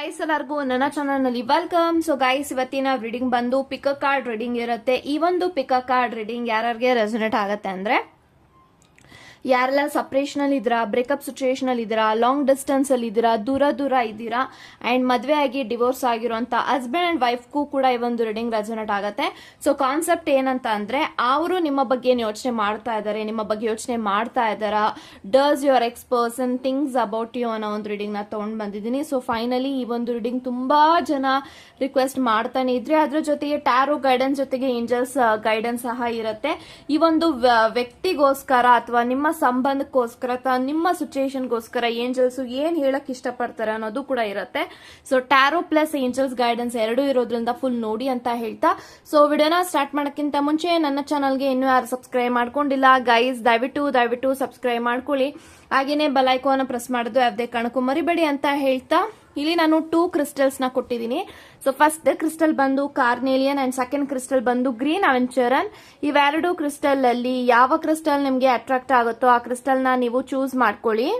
Guys ಎಲ್ಲರಿಗೂ ನನ್ನ ಚಾನಲ್ನಲ್ಲಿ ವೆಲ್ಕಮ್ ಸೊ ಗೈಸ್ ಇವತ್ತಿನ ರೀಡಿಂಗ್ ಬಂದು ಪಿಕ್ ಕಾರ್ಡ್ ರೀಡಿಂಗ್ ಇರುತ್ತೆ. ಈ ಒಂದು ಪಿಕ್ ಕಾರ್ಡ್ ರೀಡಿಂಗ್ ಯಾರ್ಯಾರಿಗೆ ರೆಸೊನೇಟ್ ಆಗುತ್ತೆ ಅಂದ್ರೆ ಯಾರೆಲ್ಲ ಸಪ್ರೇಷನ್ ಅಲ್ಲಿ ಇದ್ದೀರಾ ಬ್ರೇಕಪ್ ಸಿಚುಯೇಷನ್ ಅಲ್ಲಿ ಇದ್ದೀರಾ ಲಾಂಗ್ ಡಿಸ್ಟೆನ್ಸ್ ಅಲ್ಲಿ ಇದ್ದೀರಾ, ದೂರ ದೂರ ಇದ್ದೀರಾ ಅಂಡ್ ಮದುವೆ ಆಗಿ ಡಿವೋರ್ಸ್ ಆಗಿರುವಂತ ಹಸ್ಬೆಂಡ್ ಅಂಡ್ ವೈಫ್ಗೂ ಕೂಡ ಈ ಒಂದು ರೀಡಿಂಗ್ ರೆಸೊನೇಟ್ ಆಗುತ್ತೆ. ಸೊ ಕಾನ್ಸೆಪ್ಟ್ ಏನಂತ ಅಂದ್ರೆ, ಅವರು ನಿಮ್ಮ ಬಗ್ಗೆ ಯೋಚನೆ ಮಾಡ್ತಾ ಇದ್ದಾರೆ, ನಿಮ್ಮ ಬಗ್ಗೆ ಯೋಚನೆ ಮಾಡ್ತಾ ಇದ್ದಾರಾ does your ex person things about you ಅನ್ನೋ ಒಂದು ರೀಡಿಂಗ್ನ ತಗೊಂಡ್ ಬಂದಿದ್ದೀನಿ. ಸೊ ಫೈನಲಿ ಈ ಒಂದು ರೀಡಿಂಗ್ ತುಂಬಾ ಜನ ರಿಕ್ವೆಸ್ಟ್ ಮಾಡ್ತಾನೆ ಇದ್ರೆ, ಅದ್ರ ಜೊತೆಗೆ ಟ್ಯಾರೋ ಗೈಡೆನ್ಸ್ ಜೊತೆಗೆ ಏಂಜಲ್ಸ್ ಗೈಡೆನ್ಸ್ ಸಹ ಇರುತ್ತೆ. ಈ ಒಂದು ವ್ಯಕ್ತಿಗೋಸ್ಕರ ಅಥವಾ ನಿಮ್ಮ ಸಂಬಂಧಕ್ಕೋಸ್ಕರ ತ ನಿಮ್ಮ ಸಿಚುಯೇಷನ್ಗೋಸ್ಕರ ಏಂಜಲ್ಸ್ ಏನು ಹೇಳಕ್ ಇಷ್ಟಪಡ್ತಾರೆ ಅನ್ನೋದು ಕೂಡ ಇರುತ್ತೆ. So tarot plus angels guidance ಎರಡೂ ಇರೋದ್ರಿಂದ ಫುಲ್ ನೋಡಿ ಅಂತ ಹೇಳ್ತಾ. ಸೊ ವಿಡಿಯೋನ ಸ್ಟಾರ್ಟ್ ಮಾಡೋಕ್ಕಿಂತ ಮುಂಚೆ ನನ್ನ ಚಾನಲ್ಗೆ ಇನ್ನೂ ಯಾರು ಸಬ್ಸ್ಕ್ರೈಬ್ ಮಾಡ್ಕೊಂಡಿಲ್ಲ ಗೈಸ್ ದಯವಿಟ್ಟು ದಯವಿಟ್ಟು ಸಬ್ಸ್ಕ್ರೈಬ್ ಮಾಡ್ಕೊಳ್ಳಿ. ಹಾಗೇನೆ ಬಲೈಕೋನ ಪ್ರೆಸ್ ಮಾಡೋದು ಯಾವುದೇ ಕಣಕು ಮರಿಬೇಡಿ ಅಂತ ಹೇಳ್ತಾ ಇಲ್ಲಿ ನಾನು ಟೂ ಕ್ರಿಸ್ಟಲ್ಸ್ನ ಕೊಟ್ಟಿದ್ದೀನಿ. ಸೊ ಫಸ್ಟ್ ಕ್ರಿಸ್ಟಲ್ ಬಂದು ಕಾರ್ನೇಲಿಯನ್ ಅಂಡ್ ಸೆಕೆಂಡ್ ಕ್ರಿಸ್ಟಲ್ ಬಂದು ಗ್ರೀನ್ ಅವೆಂಚರನ್ ಇವೆರಡು ಕ್ರಿಸ್ಟಲ್ ಅಲ್ಲಿ ಯಾವ ಕ್ರಿಸ್ಟಲ್ ನಿಮಗೆ ಅಟ್ರಾಕ್ಟ್ ಆಗುತ್ತೋ ಆ ಕ್ರಿಸ್ಟಲ್ನ ನೀವು ಚೂಸ್ ಮಾಡ್ಕೊಳ್ಳಿ.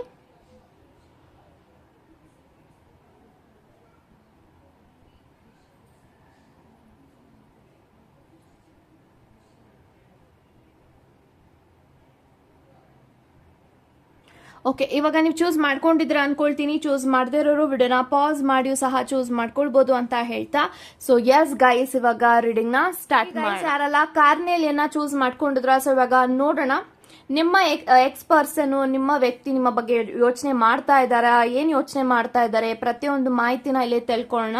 ಓಕೆ ಇವಾಗ ನೀವು ಚೂಸ್ ಮಾಡ್ಕೊಂಡಿದ್ರೆ ಅನ್ಕೊಳ್ತೀನಿ. ಚೂಸ್ ಮಾಡದೇ ಇರೋರು ವಿಡಿಯೋನ ಪಾಸ್ ಮಾಡಿಯೂ ಸಹ ಚೂಸ್ ಮಾಡ್ಕೊಳ್ಬಹುದು ಅಂತ ಹೇಳ್ತಾ. ಸೊ ಎಸ್ ಗೈಸ್ ಇವಾಗ ರೀಡಿಂಗ್ನ ಸ್ಟಾರ್ಟ್ ಮಾಡಿ. ಯಾರಲ್ಲ ಕಾರ್ನೇಲಿಯನ್ನ ಚೂಸ್ ಮಾಡ್ಕೊಂಡಿದ್ರ? ಸೊ ಇವಾಗ ನೋಡೋಣ. ನಿಮ್ಮ ಎಕ್ಸ್ ಪರ್ಸನ್ ನಿಮ್ಮ ವ್ಯಕ್ತಿ ನಿಮ್ಮ ಬಗ್ಗೆ ಯೋಚನೆ ಮಾಡ್ತಾ ಇದ್ದಾರಾ? ಏನ್ ಯೋಚನೆ ಮಾಡ್ತಾ ಇದ್ದಾರೆ? ಪ್ರತಿಯೊಂದು ಮಾಹಿತಿನ ಇಲ್ಲಿ ತಿಳ್ಕೊಳ್ಳೋಣ.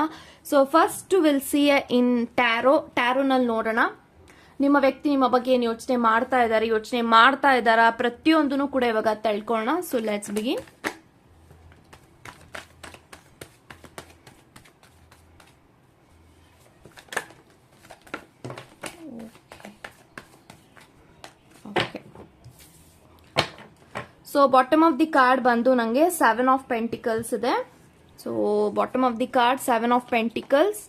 So first will see in tarot ಟ್ಯಾರೋನಲ್ಲಿ ನೋಡೋಣ. ನಿಮ್ಮ ವ್ಯಕ್ತಿ ನಿಮ್ಮ ಬಗ್ಗೆ ಏನು ಯೋಚನೆ ಮಾಡ್ತಾ ಇದ್ದಾರೆ, ಯೋಚನೆ ಮಾಡ್ತಾ ಇದ್ದಾರಾ ಪ್ರತಿಯೊಂದನ್ನು ಕೂಡ ಇವಾಗ ತಿಳ್ಕೊಳ್ಳೋಣ so let's begin so bottom of the card ಬಂದು ನನಗೆ ಸೆವೆನ್ ಆಫ್ ಪೆಂಟಿಕಲ್ಸ್ ಇದೆ. So bottom of the card seven of pentacles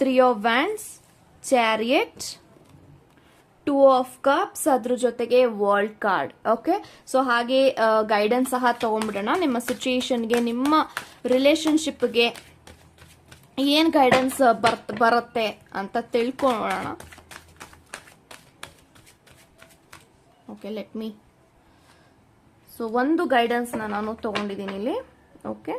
three of wands chariot two of cups ಅದ್ರ ಜೊತೆಗೆ ವರ್ಲ್ಡ್ ಕಾರ್ಡ್ ಓಕೆ ಸೊ ಹಾಗೆ ಗೈಡೆನ್ಸ್ ಸಹ ತಗೊಂಡ್ಬಿಡೋಣ. ನಿಮ್ಮ ಸಿಚುಯೇಷನ್ಗೆ ನಿಮ್ಮ ರಿಲೇಶನ್ಶಿಪ್ಗೆ ಏನು ಗೈಡೆನ್ಸ್ ಬರ್ತ್ ಬರುತ್ತೆ ಅಂತ ತಿಳ್ಕೊಳ್ಳೋಣ. ಓಕೆ ಲೆಟ್ ಮೀ ಸೊ ಒಂದು ಗೈಡೆನ್ಸ್ನ ನಾನು ತಗೊಂಡಿದ್ದೀನಿ ಇಲ್ಲಿ ಓಕೆ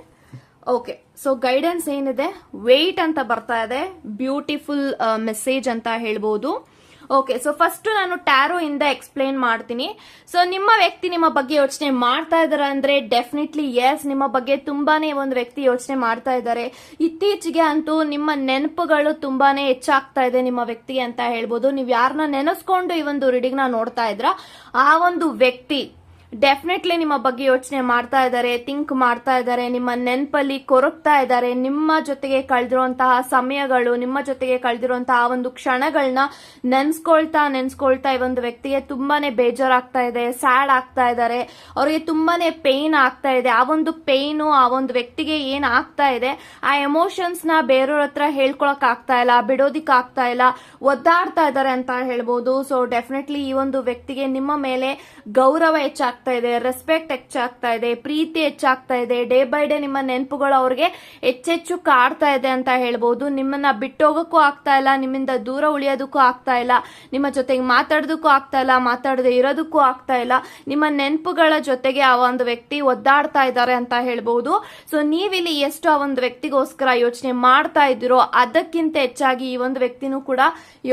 ಓಕೆ ಸೊ ಗೈಡೆನ್ಸ್ ಏನಿದೆ? ವೆಯ್ಟ್ ಅಂತ ಬರ್ತಾ ಇದೆ. ಬ್ಯೂಟಿಫುಲ್ ಮೆಸೇಜ್ ಅಂತ ಹೇಳ್ಬೋದು. ಓಕೆ ಸೊ ಫಸ್ಟ್ ನಾನು ಟ್ಯಾರೋ ಇಂದ ಎಕ್ಸ್ಪ್ಲೇನ್ ಮಾಡ್ತೀನಿ. ಸೊ ನಿಮ್ಮ ವ್ಯಕ್ತಿ ನಿಮ್ಮ ಬಗ್ಗೆ ಯೋಚನೆ ಮಾಡ್ತಾ ಇದಾರೆ ಅಂದ್ರೆ ಡೆಫಿನೆಟ್ಲಿ ಎಸ್ ನಿಮ್ಮ ಬಗ್ಗೆ ತುಂಬಾನೇ ಒಂದು ವ್ಯಕ್ತಿ ಯೋಚನೆ ಮಾಡ್ತಾ ಇದ್ದಾರೆ. ಇತ್ತೀಚೆಗೆ ಅಂತೂ ನಿಮ್ಮ ನೆನಪುಗಳು ತುಂಬಾನೇ ಹೆಚ್ಚಾಗ್ತಾ ಇದೆ ನಿಮ್ಮ ವ್ಯಕ್ತಿ ಅಂತ ಹೇಳ್ಬೋದು. ನೀವು ಯಾರನ್ನ ನೆನೆಸ್ಕೊಂಡು ಈ ಒಂದು ರೀಡಿಂಗ್ನ ನೋಡ್ತಾ ಇದ್ರ ಆ ಒಂದು ವ್ಯಕ್ತಿ ಡೆಫಿನೆಟ್ಲಿ ನಿಮ್ಮ ಬಗ್ಗೆ ಯೋಚನೆ ಮಾಡ್ತಾ ಇದ್ದಾರೆ ಥಿಂಕ್ ಮಾಡ್ತಾ ಇದ್ದಾರೆ, ನಿಮ್ಮ ನೆನಪಲ್ಲಿ ಕೊರಗ್ತಾ ಇದ್ದಾರೆ, ನಿಮ್ಮ ಜೊತೆಗೆ ಕಳೆದಿರುವಂತಹ ಸಮಯಗಳು, ನಿಮ್ಮ ಜೊತೆಗೆ ಕಳೆದಿರುವಂತಹ ಒಂದು ಕ್ಷಣಗಳನ್ನ ನೆನ್ಸ್ಕೊಳ್ತಾ ನೆನ್ಸ್ಕೊಳ್ತಾ ಈ ಒಂದು ವ್ಯಕ್ತಿಗೆ ತುಂಬಾನೇ ಬೇಜಾರಾಗ್ತಾ ಇದೆ ಸ್ಯಾಡ್ ಆಗ್ತಾ ಇದ್ದಾರೆ. ಅವರಿಗೆ ತುಂಬಾನೇ ಪೇನ್ ಆಗ್ತಾ ಇದೆ. ಆ ಒಂದು ಪೇನು ಆ ಒಂದು ವ್ಯಕ್ತಿಗೆ ಏನ್ ಆಗ್ತಾ ಇದೆ, ಆ ಎಮೋಷನ್ಸ್ನ ಬೇರೆಯವ್ರ ಹತ್ರ ಹೇಳ್ಕೊಳಕ್ ಆಗ್ತಾ ಇಲ್ಲ, ಬಿಡೋದಿಕ್ ಆಗ್ತಾ ಇಲ್ಲ, ಒದ್ದಾಡ್ತಾ ಇದ್ದಾರೆ ಅಂತ ಹೇಳ್ಬೋದು. ಸೊ ಡೆಫಿನೆಟ್ಲಿ ಈ ಒಂದು ವ್ಯಕ್ತಿಗೆ ನಿಮ್ಮ ಮೇಲೆ ಗೌರವ ಹೆಚ್ಚಾಗ್ತಾ ಇದೆ ರೆಸ್ಪೆಕ್ಟ್ ಹೆಚ್ಚಾಗ್ತಾ ಇದೆ, ಪ್ರೀತಿ ಹೆಚ್ಚಾಗ್ತಾ ಇದೆ. ಡೇ ಬೈ ಡೇ ನಿಮ್ಮ ನೆನಪುಗಳು ಅವ್ರಿಗೆ ಹೆಚ್ಚೆಚ್ಚು ಕಾಡ್ತಾ ಇದೆ ಅಂತ ಹೇಳ್ಬೋದು. ನಿಮ್ಮನ್ನ ಬಿಟ್ಟೋಗಕ್ಕೂ ಆಗ್ತಾ ಇಲ್ಲ, ನಿಮ್ಮಿಂದ ದೂರ ಉಳಿಯೋದಕ್ಕೂ ಆಗ್ತಾ ಇಲ್ಲ, ನಿಮ್ಮ ಜೊತೆಗೆ ಮಾತಾಡೋದಕ್ಕೂ ಆಗ್ತಾ ಇಲ್ಲ, ಮಾತಾಡದೆ ಇರೋದಕ್ಕೂ ಆಗ್ತಾ ಇಲ್ಲ. ನಿಮ್ಮ ನೆನಪುಗಳ ಜೊತೆಗೆ ಆ ಒಂದು ವ್ಯಕ್ತಿ ಒದ್ದಾಡ್ತಾ ಇದ್ದಾರೆ ಅಂತ ಹೇಳ್ಬೋದು. ಸೊ ನೀವಿಲ್ಲಿ ಎಷ್ಟು ಆ ಒಂದು ವ್ಯಕ್ತಿಗೋಸ್ಕರ ಯೋಚನೆ ಮಾಡ್ತಾ ಇದ್ದೀರೋ ಅದಕ್ಕಿಂತ ಹೆಚ್ಚಾಗಿ ಈ ಒಂದು ವ್ಯಕ್ತಿನೂ ಕೂಡ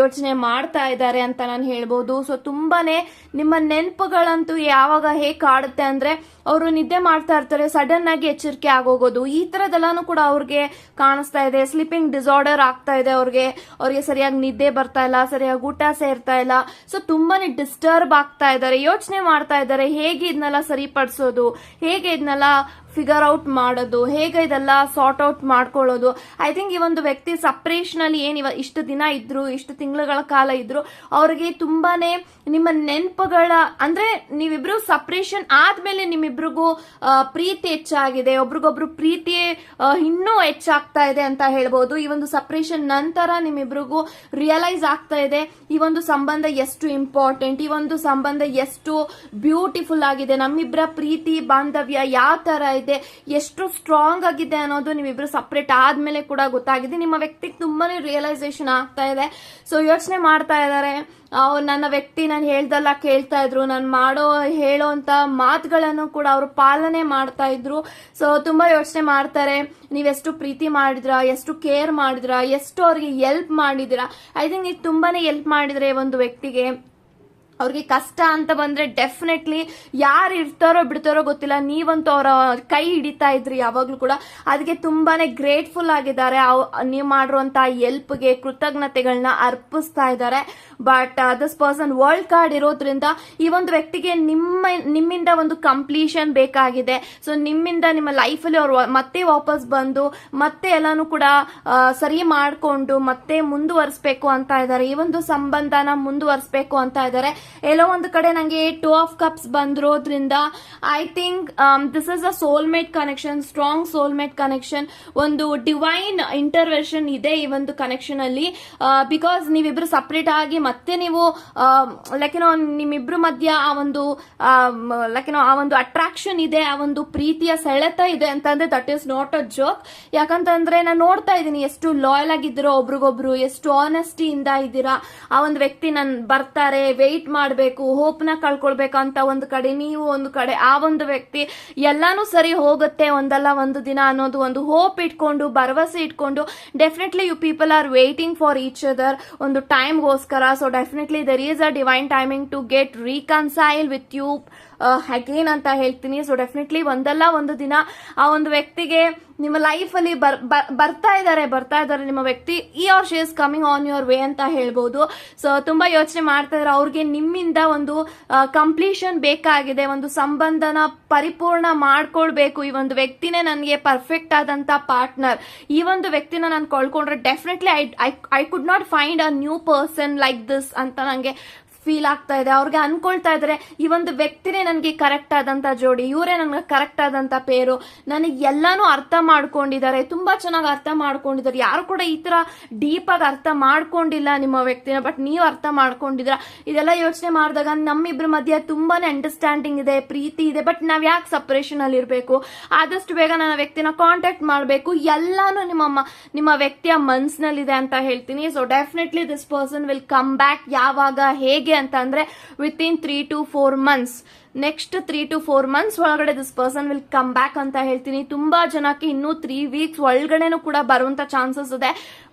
ಯೋಚನೆ ಮಾಡ್ತಾ ಇದ್ದಾರೆ ಅಂತ ನಾನು ಹೇಳ್ಬೋದು. ಸೊ ತುಂಬಾನೇ ನಿಮ್ಮ ನೆನಪುಗಳಂತೂ ಯಾವಾಗ ಹೇಗೆ ಕಾಡುತ್ತೆ ಅಂದ್ರೆ ಅವರು ನಿದ್ದೆ ಮಾಡ್ತಾ ಇರ್ತಾರೆ ಸಡನ್ ಆಗಿ ಎಚ್ಚರಿಕೆ ಆಗೋಗೋದು, ಈ ತರದೆಲ್ಲಾನು ಕೂಡ ಅವ್ರಿಗೆ ಕಾಣಿಸ್ತಾ ಇದೆ. ಸ್ಲೀಪಿಂಗ್ ಡಿಸಾರ್ಡರ್ ಆಗ್ತಾ ಇದೆ ಅವ್ರಿಗೆ. ಅವ್ರಿಗೆ ಸರಿಯಾಗಿ ನಿದ್ದೆ ಬರ್ತಾ ಇಲ್ಲ, ಸರಿಯಾಗಿ ಊಟ ಸೇರ್ತಾ ಇಲ್ಲ. ಸೊ ತುಂಬಾನೇ ಡಿಸ್ಟರ್ಬ್ ಆಗ್ತಾ ಇದ್ದಾರೆ. ಯೋಚನೆ ಮಾಡ್ತಾ ಇದ್ದಾರೆ, ಹೇಗೆ ಇದನ್ನೆಲ್ಲ ಸರಿಪಡಿಸೋದು, ಹೇಗೆ ಇದನ್ನೆಲ್ಲ ಫಿಗರ್ ಔಟ್ ಮಾಡೋದು, ಹೇಗೆ ಇದೆಲ್ಲ ಸಾರ್ಟ್ ಔಟ್ ಮಾಡ್ಕೊಳ್ಳೋದು. ಐ ಥಿಂಕ್ ಈ ಒಂದು ವ್ಯಕ್ತಿ ಸಪ್ರೇಷನ್ ಅಲ್ಲಿ ಏನ್ ಇವ ಇಷ್ಟು ದಿನ ಇದ್ರು, ಇಷ್ಟು ತಿಂಗಳುಗಳ ಕಾಲ ಇದ್ರು, ಅವ್ರಿಗೆ ತುಂಬಾನೇ ನಿಮ್ಮ ನೆನಪುಗಳ, ಅಂದ್ರೆ ನೀವಿಬ್ರು ಸಪ್ರೇಷನ್ ಆದ್ಮೇಲೆ ನಿಮ್ಮಿಬ್ರಿಗೂ ಪ್ರೀತಿ ಹೆಚ್ಚಾಗಿದೆ, ಒಬ್ರಿಗೊಬ್ರು ಪ್ರೀತಿ ಇನ್ನೂ ಹೆಚ್ಚಾಗ್ತಾ ಇದೆ ಅಂತ ಹೇಳ್ಬೋದು. ಈ ಒಂದು ಸಪ್ರೇಷನ್ ನಂತರ ನಿಮ್ಮಿಬ್ರಿಗೂ ರಿಯಲೈಸ್ ಆಗ್ತಾ ಇದೆ. ಈ ಒಂದು ಸಂಬಂಧ ಎಷ್ಟು ಇಂಪಾರ್ಟೆಂಟ್ ಈ ಒಂದು ಸಂಬಂಧ ಎಷ್ಟು ಬ್ಯೂಟಿಫುಲ್ ಆಗಿದೆ. ನಮ್ಮಿಬ್ಬರ ಪ್ರೀತಿ, ಬಾಂಧವ್ಯ ಯಾವ ತರ ಇದೆ. ಎಷ್ಟು ಸ್ಟ್ರಾಂಗ್ ಆಗಿದೆ ಅನ್ನೋದು ನೀವಿಬ್ರು ಸಪ್ರೇಟ್ ಆದ್ಮೇಲೆ ಕೂಡ ಗೊತ್ತಾಗಿದೆ. ನಿಮ್ಮ ವ್ಯಕ್ತಿಗೆ ತುಂಬಾನೇ ರಿಯಲೈಸೇಷನ್ ಆಗ್ತಾ ಇದೆ. ಸೊ ಯೋಚನೆ ಮಾಡ್ತಾ ಇದ್ದಾರೆ ನನ್ನ ವ್ಯಕ್ತಿ ನಾನು ಹೇಳ್ದಲ್ಲ, ಕೇಳ್ತಾ ಇದ್ರು. ನಾನು ಮಾಡೋ, ಹೇಳೋ ಅಂತ ಮಾತುಗಳನ್ನು ಕೂಡ ಅವರು ಪಾಲನೆ ಮಾಡ್ತಾ ಇದ್ರು. ಸೊ ತುಂಬಾ ಯೋಚನೆ ಮಾಡ್ತಾರೆ. ನೀವೆಷ್ಟು ಪ್ರೀತಿ ಮಾಡಿದ್ರ? ಎಷ್ಟು ಕೇರ್ ಮಾಡಿದ್ರ? ಎಷ್ಟು ಅವ್ರಿಗೆ ಎಲ್ಪ್ ಮಾಡಿದಿರಾ ಐ ಥಿಂಕ್ ನೀವು ತುಂಬಾನೇ ಎಲ್ಪ್ ಮಾಡಿದ್ರೆ ಒಂದು ವ್ಯಕ್ತಿಗೆ. ಅವ್ರಿಗೆ ಕಷ್ಟ ಅಂತ ಬಂದ್ರೆ ಡೆಫಿನೆಟ್ಲಿ ಯಾರು ಇರ್ತಾರೋ ಬಿಡ್ತಾರೋ ಗೊತ್ತಿಲ್ಲ. ನೀವಂತೂ ಅವರ ಕೈ ಹಿಡಿತಾ ಇದ್ರಿ ಯಾವಾಗ್ಲೂ ಕೂಡ. ಅದಕ್ಕೆ ತುಂಬಾನೇ ಗ್ರೇಟ್ಫುಲ್ ಆಗಿದ್ದಾರೆ. ನೀವು ಮಾಡಿರುವಂತ ಎಲ್ಪ್ಗೆ ಕೃತಜ್ಞತೆಗಳನ್ನ ಅರ್ಪಿಸ್ತಾ ಇದ್ದಾರೆ. But this person world card ಇರೋದ್ರಿಂದ ಈ ಒಂದು ವ್ಯಕ್ತಿಗೆ ನಿಮ್ಮ, ನಿಮ್ಮಿಂದ ಒಂದು ಕಂಪ್ಲೀಷನ್ ಬೇಕಾಗಿದೆ. ಸೊ ನಿಮ್ಮಿಂದ ನಿಮ್ಮ ಲೈಫಲ್ಲಿ ಅವ್ರು ಮತ್ತೆ ವಾಪಸ್ ಬಂದು, ಮತ್ತೆ ಎಲ್ಲಾನು ಕೂಡ ಸರಿ ಮಾಡಿಕೊಂಡು, ಮತ್ತೆ ಮುಂದುವರಿಸಬೇಕು ಅಂತ ಇದ್ದಾರೆ. ಈ ಒಂದು ಸಂಬಂಧನ ಮುಂದುವರಿಸಬೇಕು ಅಂತ ಇದ್ದಾರೆ. ಎಲ್ಲೋ ಒಂದು ಕಡೆ ನಂಗೆ ಟೂ ಆಫ್ ಕಪ್ಸ್ ಬಂದಿರೋದ್ರಿಂದ I think this is a soulmate connection strong soulmate connection ಒಂದು ಡಿವೈನ್ ಇಂಟರ್ವೆನ್ಷನ್ ಇದೆ ಈ ಒಂದು ಕನೆಕ್ಷನ್ ಅಲ್ಲಿ. ಬಿಕಾಸ್ ನೀವಿಬ್ರು ಸಪ್ರೇಟ್ ಆಗಿ ಮತ್ತೆ ನೀವು ಲೈಕ್ ಏನೋ ನಿಮ್ಮಿಬ್ರು ಮಧ್ಯ ಆ ಒಂದು ಲೈಕ್ ಏನೋ ಆ ಒಂದು ಅಟ್ರಾಕ್ಷನ್ ಇದೆ, ಆ ಒಂದು ಪ್ರೀತಿಯ ಸೆಳೆತ ಇದೆ ಅಂತಂದ್ರೆ that is not a joke ಯಾಕಂತಂದ್ರೆ ನಾನು ನೋಡ್ತಾ ಇದ್ದೀನಿ ಎಷ್ಟು ಲಾಯಲ್ ಆಗಿದ್ದೀರೋ ಒಬ್ರಿಗೊಬ್ರು, ಎಷ್ಟು ಆನೆಸ್ಟಿಯಿಂದ ಇದ್ದೀರಾ, ಆ ಒಂದು ವ್ಯಕ್ತಿ ನನ್ ಬರ್ತಾರೆ ವೆಯ್ಟ್ ಮಾಡಬೇಕು ಹೋಪ್ ಕಳ್ಕೊಳ್ಬೇಕಂತ ಒಂದು ಕಡೆ, ನೀವು ಒಂದು ಕಡೆ, ಆ ಒಂದು ವ್ಯಕ್ತಿ ಎಲ್ಲಾನು ಸರಿ ಹೋಗುತ್ತೆ ಒಂದಲ್ಲ ಒಂದು ದಿನ ಅನ್ನೋದು ಒಂದು ಹೋಪ್ ಇಟ್ಕೊಂಡು, ಭರವಸೆ ಇಟ್ಕೊಂಡು definitely you people are waiting for each other ಒಂದು ಟೈಮ್ಗೋಸ್ಕರ so definitely there is a divine timing to get reconcile with you again ಅಂತ ಹೇಳ್ತೀನಿ. ಸೊ ಡೆಫಿನೆಟ್ಲಿ ಒಂದಲ್ಲ ಒಂದು ದಿನ ಆ ಒಂದು ವ್ಯಕ್ತಿಗೆ ನಿಮ್ಮ ಬರ್ ಬರ್- ಬರ್ತಾ ಇದ್ದಾರೆ ಬರ್ತಾ ಇದ್ದಾರೆ ನಿಮ್ಮ ವ್ಯಕ್ತಿ he or she's coming on your way ಅಂತ ಹೇಳ್ಬೋದು. ಸೊ ತುಂಬಾ ಯೋಚನೆ ಮಾಡ್ತಾ ಇದ್ದಾರೆ. ಅವ್ರಿಗೆ ನಿಮ್ಮಿಂದ ಒಂದು ಕಂಪ್ಲೀಷನ್ ಬೇಕಾಗಿದೆ, ಒಂದು ಸಂಬಂಧನ ಪರಿಪೂರ್ಣ ಮಾಡ್ಕೊಳ್ಬೇಕು. ಈ ಒಂದು ವ್ಯಕ್ತಿನೇ ನನಗೆ ಪರ್ಫೆಕ್ಟ್ ಆದಂತ ಪಾರ್ಟ್ನರ್ ಈ ಒಂದು ವ್ಯಕ್ತಿನ ನಾನು ಕಳ್ಕೊಂಡ್ರೆ definitely I I could not find a new person like this ಅಂತ ನಂಗೆ ಫೀಲ್ ಆಗ್ತಾ ಇದೆ. ಅವ್ರಿಗೆ ಅನ್ಕೊಳ್ತಾ ಇದ್ದಾರೆ ಈ ಒಂದು ವ್ಯಕ್ತಿನೇ ನನಗೆ ಕರೆಕ್ಟ್ ಆದಂತ ಜೋಡಿ, ಇವರೇ ನನಗೆ ಕರೆಕ್ಟ್ ಆದಂತ ಪೇರು. ನನಗೆ ಎಲ್ಲಾನು ಅರ್ಥ ಮಾಡ್ಕೊಂಡಿದ್ದಾರೆ, ತುಂಬಾ ಚೆನ್ನಾಗಿ ಅರ್ಥ ಮಾಡ್ಕೊಂಡಿದ್ದಾರೆ. ಯಾರು ಕೂಡ ಈ ತರ ಡೀಪ್ ಆಗಿ ಅರ್ಥ ಮಾಡ್ಕೊಂಡಿಲ್ಲ ನಿಮ್ಮ ವ್ಯಕ್ತಿನ ಬಟ್ ನೀವು ಅರ್ಥ ಮಾಡ್ಕೊಂಡಿದ್ರ ಇದೆಲ್ಲ ಯೋಚನೆ ಮಾಡಿದಾಗ ನಮ್ಮಿಬ್ರ ಮಧ್ಯೆ ತುಂಬಾನೇ ಅಂಡರ್ಸ್ಟ್ಯಾಂಡಿಂಗ್ ಇದೆ, ಪ್ರೀತಿ ಇದೆ ಬಟ್ ನಾವ್ ಯಾಕೆ ಸಪರೇಷನ್ ಅಲ್ಲಿ ಇರಬೇಕು? ಆದಷ್ಟು ಬೇಗ ನನ್ನ ವ್ಯಕ್ತಿನ ಕಾಂಟ್ಯಾಕ್ಟ್ ಮಾಡಬೇಕು. ಎಲ್ಲಾನು ನಿಮ್ಮ ನಿಮ್ಮ ವ್ಯಕ್ತಿಯ ಮನ್ಸಿನಲ್ಲಿದೆ ಅಂತ ಹೇಳ್ತೀನಿ. So definitely this person will come back ಯಾವಾಗ, ಹೇಗೆ ಅಂತ ಅಂದ್ರೆ within three to four months next three to four months ಒಳಗಡೆ this person will come back ಅಂತ ಹೇಳ್ತೀನಿ. ತುಂಬಾ ಜನಕ್ಕೆ ಇನ್ನೂ ತ್ರೀ ವೀಕ್ಸ್ ಒಳಗಡೆನೂ ಕೂಡ ಬರುವಂತ ಚಾನ್ಸಸ್ ಇದೆ.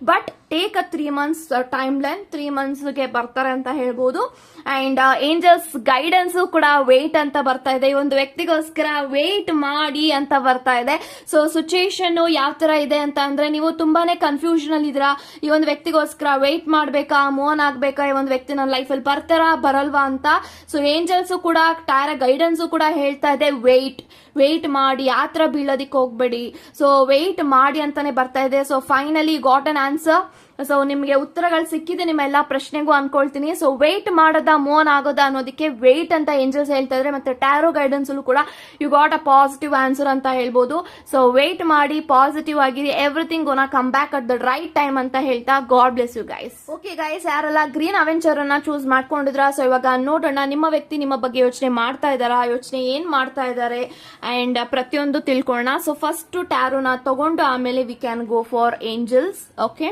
But take a three months timeline three ಮಂತ್ಸ್ಗೆ ಬರ್ತಾರೆ ಅಂತ ಹೇಳ್ಬೋದು. ಅಂಡ್ ಏಂಜಲ್ಸ್ ಗೈಡೆನ್ಸ್ ಕೂಡ ವೇಟ್ ಅಂತ ಬರ್ತಾ ಇದೆ. ಈ ಒಂದು ವ್ಯಕ್ತಿಗೋಸ್ಕರ ವೇಟ್ ಮಾಡಿ ಅಂತ ಬರ್ತಾ ಇದೆ. ಸೊ ಸಿಚುಯೇಷನ್ ಯಾವ ತರ ಇದೆ ಅಂತ ಅಂದ್ರೆ ನೀವು ತುಂಬಾನೇ ಕನ್ಫ್ಯೂಷನ್ ಅಲ್ಲಿ ಇದ್ದೀರಾ. ಈ ಒಂದು ವ್ಯಕ್ತಿಗೋಸ್ಕರ ವೇಟ್ ಮಾಡ್ಬೇಕಾ ಮೋನ್ ಆಗ್ಬೇಕಾ, ಈ ಒಂದು ವ್ಯಕ್ತಿ ನನ್ನ ಲೈಫಲ್ಲಿ ಬರ್ತಾರಾ, ಬರಲ್ವಾ ಅಂತ. ಸೊ ಏಂಜಲ್ಸ್ ಕೂಡ ಟೈರ ಗೈಡೆನ್ಸ್ ಕೂಡ ಹೇಳ್ತಾ ಇದೆ ವೆಯ್ಟ್ ವೆಯ್ಟ್ ಮಾಡಿ, ಆ ಥರ ಬೀಳೋದಿಕ್ ಹೋಗ್ಬೇಡಿ. ಸೊ ವೆಯ್ಟ್ ಮಾಡಿ ಅಂತಾನೆ ಬರ್ತಾ ಇದೆ. So finally got an answer so ನಿಮಗೆ ಉತ್ತರಗಳು ಸಿಕ್ಕಿದೆ, ನಿಮ್ಮ ಎಲ್ಲಾ ಪ್ರಶ್ನೆಗೂ ಅನ್ಕೊಳ್ತೀನಿ. ಸೊ ವೇಟ್ ಮಾಡೋದಾ ಮೋನ್ ಆಗೋದಾ ಅನ್ನೋದಕ್ಕೆ ವೇಟ್ ಅಂತ ಏಂಜಲ್ಸ್ ಹೇಳ್ತಾ ಇದ್ರೆ. ಮತ್ತೆ ಟ್ಯಾರೋ ಗೈಡೆನ್ಸ್ ಕೂಡ you got a positive answer ಅಂತ ಹೇಳ್ಬೋದು. ಸೊ ವೇಟ್ ಮಾಡಿ ಪಾಸಿಟಿವ್ ಆಗಿ everything gonna come back at the right time ಅಂತ ಹೇಳ್ತಾ God bless you guys okay guys ಯಾರೆಲ್ಲ ಗ್ರೀನ್ ಅವೆಂಚರ್ ಅನ್ನ ಚೂಸ್ ಮಾಡ್ಕೊಂಡಿದ್ರ? ಸೊ ಇವಾಗ ನೋಡೋಣ, ನಿಮ್ಮ ವ್ಯಕ್ತಿ ನಿಮ್ಮ ಬಗ್ಗೆ ಯೋಚನೆ ಮಾಡ್ತಾ ಇದಾರಾ ಯೋಚನೆ ಏನ್ ಮಾಡ್ತಾ ಇದ್ದಾರೆ? ಅಂಡ್ ಪ್ರತಿಯೊಂದು ತಿಳ್ಕೊಳ್ಳೋಣ. ಸೊ ಫಸ್ಟ್ ಟ್ಯಾರೋನ ತಗೊಂಡು ಆಮೇಲೆ we can go for angels okay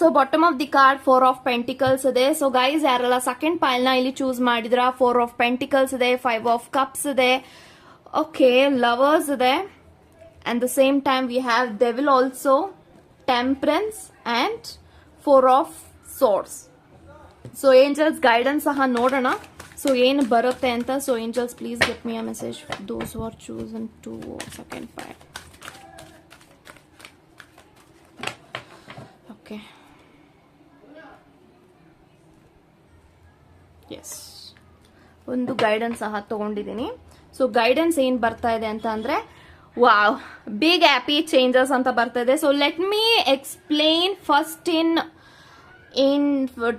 so bottom of the card four of pentacles ಇದೆ. ಸೊ ಗೈಸ್ ಯಾರೆಲ್ಲ ಸೆಕೆಂಡ್ ಪೈಲ್ನ ಇಲ್ಲಿ ಚೂಸ್ ಮಾಡಿದ್ರ? ಫೋರ್ ಆಫ್ ಪೆಂಟಿಕಲ್ಸ್ ಇದೆ ಫೈವ್ ಆಫ್ ಕಪ್ಸ್ ಇದೆ. ಓಕೆ ಲವರ್ಸ್ ಇದೆ. And the same time we have devil also temperance and four of swords so angels guidance ಸಹ ನೋಡೋಣ. ಸೊ ಏನು ಬರುತ್ತೆ ಅಂತ? So angels please get me a message those are choose and two second five okay yes ಒಂದು guidance ಸಹ ತಗೊಂಡಿದ್ದೀನಿ. So guidance ಏನ್ ಬರ್ತಾ ಇದೆ ಅಂತ ಅಂದ್ರೆ ವಾವ್ ಬಿಗ್ ಹ್ಯಾಪಿ ಚೇಂಜಸ್ ಅಂತ ಬರ್ತಾ ಇದೆ. So let me explain first in in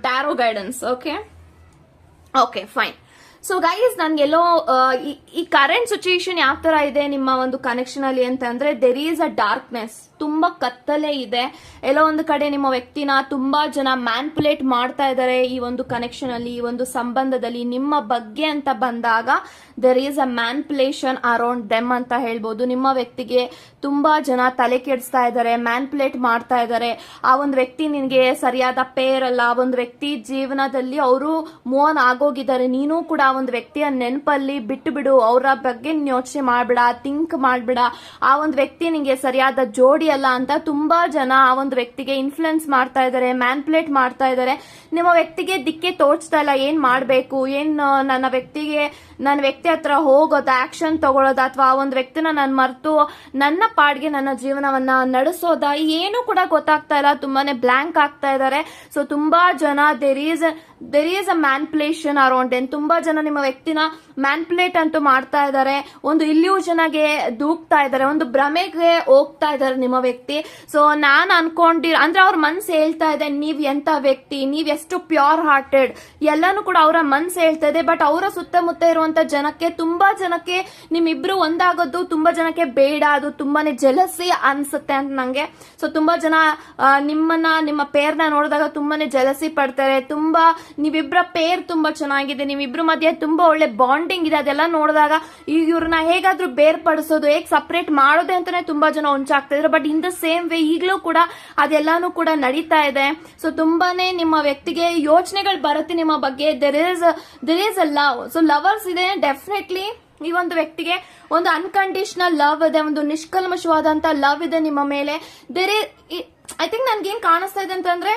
tarot guidance okay okay fine so guys ನನ್ಗೆಲ್ಲೋ ಈ- ಕರೆಂಟ್ ಸಿಚುಯೇಷನ್ ಯಾವ ತರ ಇದೆ ನಿಮ್ಮ ಒಂದು ಕನೆಕ್ಷನ್ ಅಲ್ಲಿ ಅಂತ ಅಂದ್ರೆ ದೆರ್ ಈಸ್ ಅ ಡಾರ್ಕ್ನೆಸ್ ತುಂಬಾ ಕತ್ತಲೆ ಇದೆ. ಎಲ್ಲೋ ಒಂದು ಕಡೆ ನಿಮ್ಮ ವ್ಯಕ್ತಿನ ತುಂಬಾ ಜನ ಮ್ಯಾನ್ಪುಲೇಟ್ ಮಾಡ್ತಾ ಇದ್ದಾರೆ ಈ ಒಂದು ಕನೆಕ್ಷನ್ ಅಲ್ಲಿ, ಈ ಒಂದು ಸಂಬಂಧದಲ್ಲಿ. ನಿಮ್ಮ ಬಗ್ಗೆ ಅಂತ ಬಂದಾಗ there is a manipulation around them ಅಂತ ಹೇಳ್ಬೋದು. ನಿಮ್ಮ ವ್ಯಕ್ತಿಗೆ ತುಂಬಾ ಜನ ತಲೆ ಕೆಡಿಸ್ತಾ ಇದ್ದಾರೆ ಮ್ಯಾನ್ಪುಲೇಟ್ ಮಾಡ್ತಾ ಇದ್ದಾರೆ. ಆ ಒಂದು ವ್ಯಕ್ತಿ ನಿನಗೆ ಸರಿಯಾದ ಅಲ್ಲ. ಆ ಒಂದು ವ್ಯಕ್ತಿ ಜೀವನದಲ್ಲಿ ಅವರು ಮೂವ್ ಆನ್ ಆಗೋಗಿದ್ದಾರೆ. ನೀನು ಕೂಡ ಆ ಒಂದು ವ್ಯಕ್ತಿಯ ನೆನಪಲ್ಲಿ ಬಿಟ್ಟು ಬಿಡು ಅವರ ಬಗ್ಗೆ ಯೋಚನೆ ಮಾಡ್ಬಿಡ ಥಿಂಕ್ ಮಾಡ್ಬಿಡ. ಆ ಒಂದು ವ್ಯಕ್ತಿ ನಿಂಗೆ ಸರಿಯಾದ ಜೋಡಿ ಅಲ್ಲ ಅಂತ ತುಂಬಾ ಜನ ಆ ಒಂದು ವ್ಯಕ್ತಿಗೆ ಇನ್ಫ್ಲುಯೆನ್ಸ್ ಮಾಡ್ತಾ ಇದ್ದಾರೆ ಮ್ಯಾನ್ಪ್ಲೇಟ್ ಮಾಡ್ತಾ ಇದ್ದಾರೆ ನಿಮ್ಮ ವ್ಯಕ್ತಿಗೆ ದಿಕ್ಕೆ ತೋಚ್ತಾ ಇಲ್ಲ, ಏನ್ ಮಾಡ್ಬೇಕು? ಏನ್ ನನ್ನ ವ್ಯಕ್ತಿಗೆ ನನ್ನ ವ್ಯಕ್ತಿ ಹತ್ರ ಹೋಗೋದು ಆಕ್ಷನ್ ತಗೊಳ್ಳೋದು ಅಥವಾ ಆ ಒಂದು ವ್ಯಕ್ತಿನ ನಾನು ಮರೆತು ನನ್ನ ಪಾಡ್ಗೆ ನನ್ನ ಜೀವನವನ್ನ ನಡೆಸೋದ, ಏನು ಕೂಡ ಗೊತ್ತಾಗ್ತಾ ಇಲ್ಲ. ತುಂಬಾನೇ ಬ್ಲಾಂಕ್ ಆಗ್ತಾ ಇದ್ದಾರೆ ಸೊ ತುಂಬಾ ಜನ there is there is a manipulation around and ತುಂಬಾ ಜನ ನಿಮ್ಮ ವ್ಯಕ್ತಿನ ಮ್ಯಾನ್ಪುಲೇಟ್ ಅಂತೂ ಮಾಡ್ತಾ ಇದ್ದಾರೆ ಒಂದು ಇಲ್ಯೂಷನ್ಗೆ ದೂಕ್ತಾ ಇದ್ದಾರೆ ಒಂದು ಭ್ರಮೆಗೆ ಹೋಗ್ತಾ ಇದ್ದಾರೆ ನಿಮ್ಮ ವ್ಯಕ್ತಿ. ಸೊ ನಾನ್ ಅನ್ಕೊಂಡಿರ ಅಂದ್ರೆ ಅವ್ರ ಮನ್ಸು ಹೇಳ್ತಾ ಇದೆ, ನೀವ್ ಎಂತ ವ್ಯಕ್ತಿ? ನೀವ್ ಎಷ್ಟು ಪ್ಯೂರ್ ಹಾರ್ಟೆಡ್ ಎಲ್ಲಾನು ಕೂಡ ಅವರ ಮನ್ಸು ಹೇಳ್ತಾ ಇದೆ ಬಟ್ ಅವರ ಸುತ್ತಮುತ್ತ ಇರುವಂತ ಜನಕ್ಕೆ, ತುಂಬಾ ಜನಕ್ಕೆ ನಿಮ್ಮಿಬ್ರು ಒಂದಾಗೋದು, ತುಂಬಾ ಜನಕ್ಕೆ ಬೇಡ, ಅದು ತುಂಬಾನೇ ಜಲಸಿ ಅನ್ಸುತ್ತೆ ಅಂತ ನಂಗೆ. ಸೊ ತುಂಬಾ ಜನ ನಿಮ್ಮನ್ನ, ನಿಮ್ಮ ಪೇರ್ನ ನೋಡಿದಾಗ ತುಂಬಾನೇ ಜಲಸಿ ಪಡ್ತಾರೆ. ತುಂಬಾ, ನೀವಿಬ್ರ ಪೇರ್ ತುಂಬಾ ಚೆನ್ನಾಗಿದೆ ನಿಮ್ಮಿಬ್ರ ಮಧ್ಯೆ ತುಂಬಾ ಒಳ್ಳೆ ಬಾಂಡಿಂಗ್ ಇದೆ. ಅದೆಲ್ಲ ನೋಡಿದಾಗ ಇವ್ರನ್ನ ಹೇಗಾದ್ರೂ ಬೇರ್ಪಡಿಸೋದು, ಹೇಗೆ ಸಪ್ರೇಟ್ ಮಾಡೋದೆ ಅಂತಾನೆ ತುಂಬಾ ಜನ ಹೊಂಚಾಗ್ತಾ ಇದ್ರು. But in the same way ಈಗಲೂ ಕೂಡ ಅದೆಲ್ಲಾನು ಕೂಡ ನಡೀತಾ ಇದೆ. ಸೊ ತುಂಬಾನೇ ನಿಮ್ಮ ವ್ಯಕ್ತಿಗೆ ಯೋಚನೆಗಳು ಬರುತ್ತೆ ನಿಮ್ಮ ಬಗ್ಗೆ. There is there is a love so lovers ಇದೆ ಡೆಫಿನೆಟ್ಲಿ ಈ ಒಂದು ವ್ಯಕ್ತಿಗೆ ಒಂದು ಅನ್ಕಂಡೀಷನಲ್ ಲವ್ ಇದೆ, ಒಂದು ನಿಷ್ಕಲ್ಮಶವಾದಂತ ಲವ್ ಇದೆ ನಿಮ್ಮ ಮೇಲೆ. ದೇರ್ ಐ ಥಿಂಕ್ ನನ್ಗೇನ್ ಕಾಣಿಸ್ತಾ ಇದೆ ಅಂತಂದ್ರೆ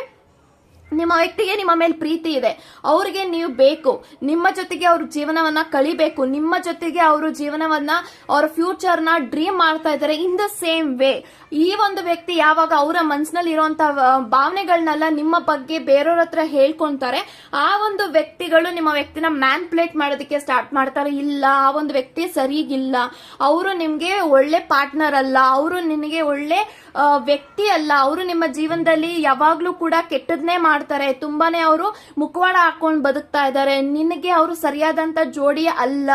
ನಿಮ್ಮ ವ್ಯಕ್ತಿಗೆ ನಿಮ್ಮ ಮೇಲೆ ಪ್ರೀತಿ ಇದೆ. ಅವ್ರಿಗೆ ನೀವು ಬೇಕು. ನಿಮ್ಮ ಜೊತೆಗೆ ಅವ್ರ ಜೀವನವನ್ನ ಕಳಿಬೇಕು. ನಿಮ್ಮ ಜೊತೆಗೆ ಅವರು ಜೀವನವನ್ನ, ಅವ್ರ ಫ್ಯೂಚರ್ನ ಡ್ರೀಮ್ ಮಾಡ್ತಾ ಇದ್ದಾರೆ ಇನ್ ದ ಸೇಮ್ ವೇ ಈ ಒಂದು ವ್ಯಕ್ತಿ ಯಾವಾಗ ಅವರ ಮನಸ್ಸಿನಲ್ಲಿ ಇರುವಂತ ಭಾವನೆಗಳನ್ನೆಲ್ಲ ನಿಮ್ಮ ಬಗ್ಗೆ ಬೇರೆಯವ್ರ ಹತ್ರ ಹೇಳ್ಕೊಂತಾರೆ, ಆ ಒಂದು ವ್ಯಕ್ತಿಗಳು ನಿಮ್ಮ ವ್ಯಕ್ತಿನ ಮ್ಯಾನ್ಪ್ಲೇಟ್ ಮಾಡೋದಕ್ಕೆ ಸ್ಟಾರ್ಟ್ ಮಾಡ್ತಾರೆ. ಇಲ್ಲ, ಆ ಒಂದು ವ್ಯಕ್ತಿ ಸರಿಗಿಲ್ಲ. ಅವರು ನಿಮಗೆ ಒಳ್ಳೆ ಪಾರ್ಟ್ನರ್ ಅಲ್ಲ. ಅವರು ನಿನಗೆ ಒಳ್ಳೆ ವ್ಯಕ್ತಿ ಅಲ್ಲ. ಅವರು ನಿಮ್ಮ ಜೀವನದಲ್ಲಿ ಯಾವಾಗ್ಲೂ ಕೂಡ ಕೆಟ್ಟದ್ನೇ ಮಾಡ್ತಾರೆ. ತುಂಬಾನೇ ಅವರು ಮುಖವಾಡ ಹಾಕೊಂಡು ಬದುಕ್ತಾ ಇದ್ದಾರೆ. ನಿನಗೆ ಅವರು ಸರಿಯಾದಂತ ಜೋಡಿ ಅಲ್ಲ.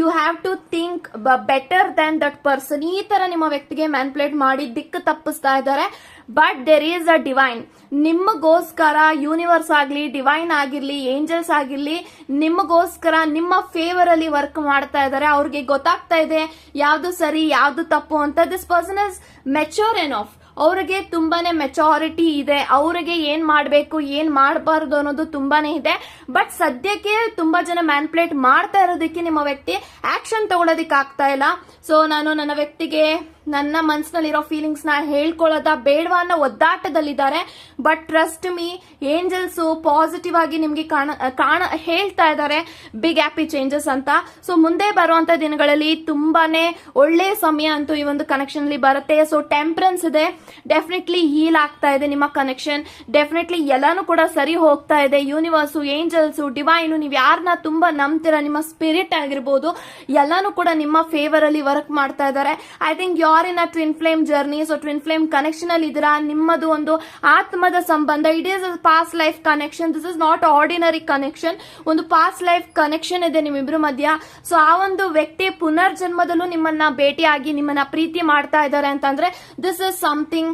You have to think better than that person ಈ ತರ ನಿಮ್ಮ ವ್ಯಕ್ತಿಗೆ ಮ್ಯಾನ್ಪ್ಲೇಟ್ ಮಾಡಿ ದಿಕ್ಕು ತಪ್ಪಿಸ್ತಾ ಇದ್ದಾರೆ. But there is a divine ನಿಮಗೋಸ್ಕರ ಯೂನಿವರ್ಸ್ ಆಗ್ಲಿ ಡಿವೈನ್ ಆಗಿರ್ಲಿ ಏಂಜಲ್ಸ್ ಆಗಿರ್ಲಿ, ನಿಮಗೋಸ್ಕರ ನಿಮ್ಮ ಫೇವರ್ ಅಲ್ಲಿ ವರ್ಕ್ ಮಾಡ್ತಾ ಇದ್ದಾರೆ. ಅವ್ರಿಗೆ ಗೊತ್ತಾಗ್ತಾ ಇದೆ ಯಾವ್ದು ಸರಿ, ಯಾವ್ದು ತಪ್ಪು ಅಂತ this person is mature enough ಅವ್ರಿಗೆ ತುಂಬಾನೇ ಮೆಚಾರಿಟಿ ಇದೆ, ಅವ್ರಿಗೆ ಏನ್ ಮಾಡ್ಬೇಕು, ಏನ್ ಮಾಡಬಾರ್ದು ಅನ್ನೋದು ತುಂಬಾನೇ ಇದೆ. ಬಟ್ ಸದ್ಯಕ್ಕೆ ತುಂಬಾ ಜನ ಮ್ಯಾನ್ಪ್ಲೇಟ್ ಮಾಡ್ತಾ ಇರೋದಕ್ಕೆ ನಿಮ್ಮ ವ್ಯಕ್ತಿ ಆಕ್ಷನ್ ತಗೊಳೋದಿಕ್ ಆಗ್ತಾ ಇಲ್ಲ. ಸೊ ನಾನು ನನ್ನ ವ್ಯಕ್ತಿಗೆ ನನ್ನ ಮನ್ಸಿನಲ್ಲಿರೋ ಫೀಲಿಂಗ್ಸ್ನ ಹೇಳ್ಕೊಳ್ಳೋದ ಬೇಡವಾ ಅನ್ನೋ ಒದ್ದಾಟದಲ್ಲಿದ್ದಾರೆ. But trust me angels positive ಆಗಿ ನಿಮ್ಗೆ ಕಾಣ ಕಾಣ, ಹೇಳ್ತಾ ಇದ್ದಾರೆ. ಬಿಗ್ ಹ್ಯಾಪಿ ಚೇಂಜಸ್ ಅಂತ. ಸೊ ಮುಂದೆ ಬರುವಂತ ದಿನಗಳಲ್ಲಿ ತುಂಬಾನೇ ಒಳ್ಳೆ ಸಮಯ ಅಂತೂ ಈ ಒಂದು ಕನೆಕ್ಷನ್ ಅಲ್ಲಿ ಬರುತ್ತೆ. ಸೊ ಟೆಂಪ್ರೆನ್ಸ್ ಇದೆ. ಡೆಫಿನೆಟ್ಲಿ ಹೀಲ್ ಆಗ್ತಾ ಇದೆ ನಿಮ್ಮ ಕನೆಕ್ಷನ್ ಡೆಫಿನೆಟ್ಲಿ ಎಲ್ಲಾನು ಕೂಡ ಸರಿ ಹೋಗ್ತಾ ಇದೆ. ಯೂನಿವರ್ಸ್ ಏಂಜಲ್ಸ್ ಡಿವೈನು ನೀವು ಯಾರನ್ನ ತುಂಬಾ ನಂಬ್ತೀರಾ, ನಿಮ್ಮ ಸ್ಪಿರಿಟ್ ಆಗಿರ್ಬೋದು, ಎಲ್ಲಾನು ಕೂಡ ನಿಮ್ಮ ಫೇವರ್ ಅಲ್ಲಿ ವರ್ಕ್ ಮಾಡ್ತಾ ಇದ್ದಾರೆ. I think you are in a twin flame journey so twin flame connection ಅಲ್ಲಿ ಇದ್ದೀರಾ? ನಿಮ್ಮದು ಒಂದು ಆತ್ಮದ ಸಂಬಂಧ. It is past life connection this is not ordinary connection ಒಂದು ಪಾಸ್ಟ್ ಲೈಫ್ ಕನೆಕ್ಷನ್ ಇದೆ ನಿಮ್ಮಿಬ್ರು ಮಧ್ಯ. ಸೊ ಆ ಒಂದು ವ್ಯಕ್ತಿ ಪುನರ್ಜನ್ಮದಲ್ಲೂ ನಿಮ್ಮನ್ನ ಭೇಟಿಯಾಗಿ ನಿಮ್ಮನ್ನ ಪ್ರೀತಿ ಮಾಡ್ತಾ ಇದ್ದಾರೆ ಅಂತಂದ್ರೆ this is something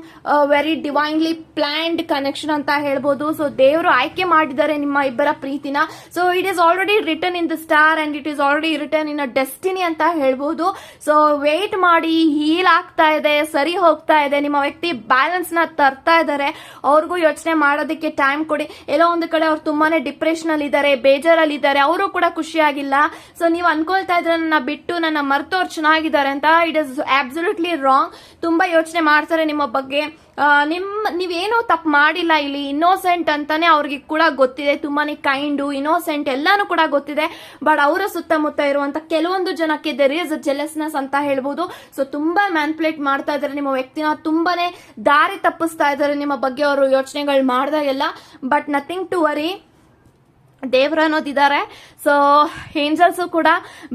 very divinely planned connection ಅಂತ ಹೇಳ್ಬೋದು. ಸೊ ದೇವರು ಆಯ್ಕೆ ಮಾಡಿದ್ದಾರೆ ನಿಮ್ಮ ಇಬ್ಬರ ಪ್ರೀತಿನ. So it is already return in the star and it is already return in a destiny ಅಂತ ಹೇಳ್ಬೋದು. ಸೊ ವೇಟ್ ಮಾಡಿ ಹೀಲ್ ಆಗ್ತಾ ಇದೆ, ಸರಿ ಹೋಗ್ತಾ ಇದೆ, ನಿಮ್ಮ ವ್ಯಕ್ತಿ ಬ್ಯಾಲೆನ್ಸ್ನ ತರ್ತಾ ಇದ್ದಾರೆ, ಅವ್ರಿಗೂ ಯೋಚನೆ ಮಾಡೋದಕ್ಕೆ ಟೈಮ್ ಕೊಡಿ. ಎಲ್ಲೋ ಒಂದು ಕಡೆ ಅವ್ರು ತುಂಬಾನೇ ಡಿಪ್ರೆಷನ್ ಅಲ್ಲಿ ಇದ್ದಾರೆ, ಬೇಜಾರಲ್ಲಿ ಇದ್ದಾರೆ, ಅವರು ಕೂಡ ಖುಷಿಯಾಗಿಲ್ಲ. ಸೊ ನೀವು ಅನ್ಕೊಳ್ತಾ ಇದ್ರೆ ನನ್ನ ಬಿಟ್ಟು ನನ್ನ ಮರ್ತು ಅವ್ರು ಚೆನ್ನಾಗಿದ್ದಾರೆ ಅಂತ ಇಟ್ ಇಸ್ ಅಬ್ಸಲ್ಯೂಟ್ಲಿ ರಾಂಗ್ ತುಂಬಾ ಯೋಚನೆ ಮಾಡ್ತಾರೆ ನಿಮ್ಮ ಬಗ್ಗೆ. ಆ, ನಿಮ್ ನೀವೇನೋ ತಪ್ಪು ಮಾಡಿಲ್ಲ ಇಲ್ಲಿ. ಇನ್ನೋಸೆಂಟ್ ಅಂತಾನೆ ಅವ್ರಿಗೆ ಕೂಡ ಗೊತ್ತಿದೆ. ತುಂಬಾನೇ ಕೈಂಡು ಇನ್ನೋಸೆಂಟ್ ಎಲ್ಲಾನು ಕೂಡ ಗೊತ್ತಿದೆ. ಬಟ್ ಅವರ ಸುತ್ತಮುತ್ತ ಇರುವಂತ ಕೆಲವೊಂದು ಜನಕ್ಕೆ ದೆರ್ ಇಸ್ ಜೆಲಸ್ನೆಸ್ ಅಂತ ಹೇಳ್ಬೋದು. ಸೊ ತುಂಬಾ ಮ್ಯಾನ್ಪುಲೇಟ್ ಮಾಡ್ತಾ ಇದ್ದಾರೆ ನಿಮ್ಮ ವ್ಯಕ್ತಿನ. ತುಂಬಾನೇ ದಾರಿ ತಪ್ಪಿಸ್ತಾ ಇದ್ದಾರೆ ನಿಮ್ಮ ಬಗ್ಗೆ. ಅವರು ಯೋಚನೆಗಳು ಮಾಡಿದಾಗೆಲ್ಲ. ಬಟ್ ನಥಿಂಗ್ ಟು ವರಿ ದೇವ್ರು ಅನ್ನೋದಿದ್ದಾರೆ. ಸೊ ಏಂಜಲ್ಸ್ ಕೂಡ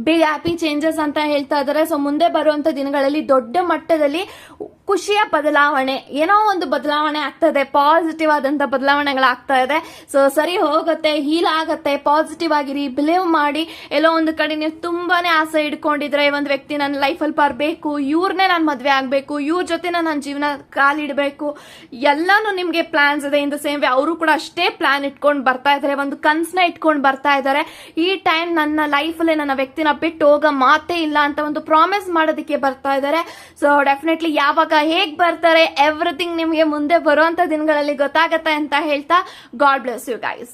ಬಿಗ್ ಹ್ಯಾಪಿ ಚೇಂಜಸ್ ಅಂತ ಹೇಳ್ತಾ ಇದ್ದಾರೆ. ಸೊ ಮುಂದೆ ಬರುವಂತ ದಿನಗಳಲ್ಲಿ ದೊಡ್ಡ ಮಟ್ಟದಲ್ಲಿ ಖುಷಿಯ ಬದಲಾವಣೆ, ಏನೋ ಒಂದು ಬದಲಾವಣೆ ಆಗ್ತಾ ಇದೆ. ಪಾಸಿಟಿವ್ ಆದಂತ ಬದಲಾವಣೆಗಳಾಗ್ತಾ ಇದೆ. ಸೊ ಸರಿ ಹೋಗುತ್ತೆ ಹೀಲ್ ಆಗತ್ತೆ ಪಾಸಿಟಿವ್ ಆಗಿರಿ ಬಿಲೀವ್ ಮಾಡಿ, ಎಲ್ಲೋ ಒಂದು ಕಡೆ ನೀವು ತುಂಬಾನೇ ಆಸೆ ಇಟ್ಕೊಂಡಿದ್ರೆ ಒಂದು ವ್ಯಕ್ತಿ ನನ್ನ ಲೈಫಲ್ಲಿ ಬರಬೇಕು ಇವ್ರನ್ನೇ ನಾನು ಮದುವೆ ಆಗಬೇಕು, ಇವ್ರ ಜೊತೆ ನನ್ನ ಜೀವನ ಕಾಲಿಡಬೇಕು, ಎಲ್ಲಾನು ನಿಮಗೆ ಪ್ಲಾನ್ಸ್ ಇದೆ. ಇನ್ ದ ಸೇಮ್ ವೇ ಅವರು ಕೂಡ ಅಷ್ಟೇ ಪ್ಲಾನ್ ಇಟ್ಕೊಂಡು ಬರ್ತಾ ಇದ್ದಾರೆ ಒಂದು ಕನ್ಸನ್ನ ಇಟ್ಕೊಂಡು ಬರ್ತಾ ಇದ್ದಾರೆ. ಈ ಟೈಮ್ ನನ್ನ ಲೈಫಲ್ಲಿ ನನ್ನ ವ್ಯಕ್ತಿನ ಬಿಟ್ಟು ಹೋಗೋ ಮಾತೇ ಇಲ್ಲ ಅಂತ ಒಂದು ಪ್ರಾಮಿಸ್ ಮಾಡೋದಕ್ಕೆ ಬರ್ತಾ ಇದ್ದಾರೆ. ಸೊ ಡೆಫಿನೆಟ್ಲಿ ಯಾವಾಗ ಹೇಗ್ ಬರ್ತಾರೆ ಎವ್ರಿಥಿಂಗ್ ನಿಮ್ಗೆ ಮುಂದೆ ಬರುವಂತ ದಿನಗಳಲ್ಲಿ ಗೊತ್ತಾಗತ್ತೆ ಅಂತ ಹೇಳ್ತಾ ಗಾಡ್ ಬ್ಲೆಸ್ ಯು ಗೈಸ್